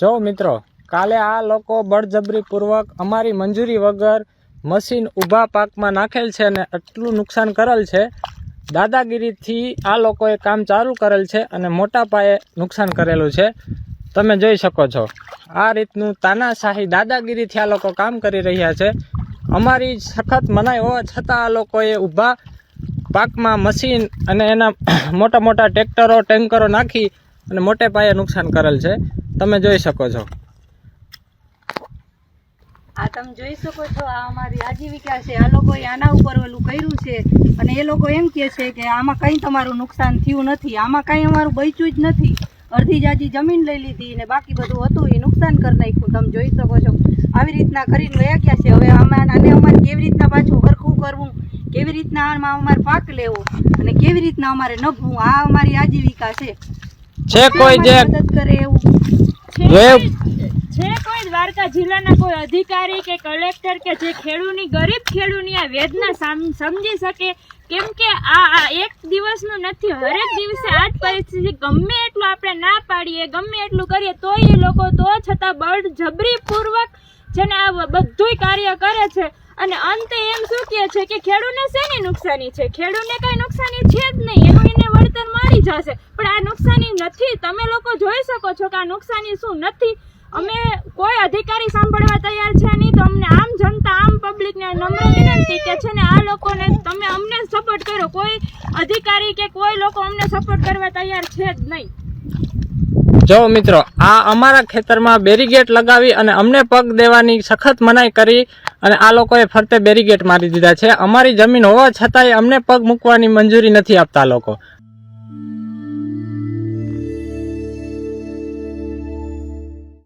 જો મિત્રો, કાલે આ લોકો બળજબરીપૂર્વક અમારી મંજૂરી વગર મશીન ઊભા પાકમાં નાખેલ છે અને એટલું નુકસાન કરેલ છે. દાદાગીરીથી આ લોકોએ કામ ચાલુ કરેલ છે અને મોટા પાયે નુકસાન કરેલું છે. તમે જોઈ શકો છો. આ રીતનું તાનાશાહી દાદાગીરીથી આ લોકો કામ કરી રહ્યા છે. અમારી સખત મનાઈ હોવા છતાં આ લોકોએ ઊભા પાકમાં મશીન અને એના મોટા મોટા ટ્રેક્ટરો, ટેન્કરો નાખી અને મોટે પાયે નુકસાન કરેલ છે. તમે જોઈ શકો છો. આ તમે જોઈ શકો છો આ અમારી આજીવિકા છે. આ લોકોએ આના ઉપર ઓલું કર્યું છે અને એ લોકો એમ કહે છે કે આમાં કંઈ તમારું નુકસાન થયું નથી. આમાં કંઈ અમારું બચ્યું જ નથી. અડધી જાજી જમીન લઈ લીધી ને બાકી બધું હતું એ નુકસાન કરી નાખ્યું. તમે જોઈ શકો છો. આવી રીતના કરીને વયા ગયા છે. હવે આમાં આને અમારે કેવી રીતના પાછું હરખું કરવું? કેવી રીતના આમાં અમારે પાક લેવો? અને કેવી રીતના અમારે નભવું? આ અમારી આજીવિકા છે. છે કોઈ જે મદદ કરે એવું? જે કોઈ દ્વારકા જિલ્લાના કોઈ અધિકારી કે કલેક્ટર કે જે ખેડૂની ગરીબ ખેડૂની આ વેદના સમજી શકે, કેમ આ એક દિવસનું નથી, હરેક દિવસે આ પરિસ્થિતિ, ગમે એટલું આપણે ના પાડીએ, ગમે એટલું કરીએ એ લોકો તો છતાં બળજબરીપૂર્વક છે ને આ બધુંય કાર્ય કરે છે. અને અંતે એમ શું કહે છે કે ખેડૂને શેની નુકસાની છે? ખેડૂને કઈ નુકસાની છે જ નહીં. એનું એને વળતર મળી જશે. પણ આ નુકસાની નથી. તમે લોકો જોઈ શકો છો કે આ નુકસાની શું નથી. અમે કોઈ અધિકારી સાંભળવા તૈયાર છે નહીં તો અમને આમ જનતા, આમ પબ્લિકને નમ્ર વિનંતી કે છે ને આ લોકોને તમે અમને સપોર્ટ કરો. કોઈ અધિકારી કે કોઈ લોકો અમને સપોર્ટ કરવા તૈયાર છે જ નહીં. જો મિત્રો, આ અમારા ખેતરમાં બેરીગેટ લગાવી અને અમને પગ દેવાની સખત મનાઈ કરી અને આ લોકોએ ફરતે બેરીગેટ મારી દીધા છે. અમારી જમીન હોવા છતાંય અમને પગ મૂકવાની મંજૂરી નથી આપતા લોકો.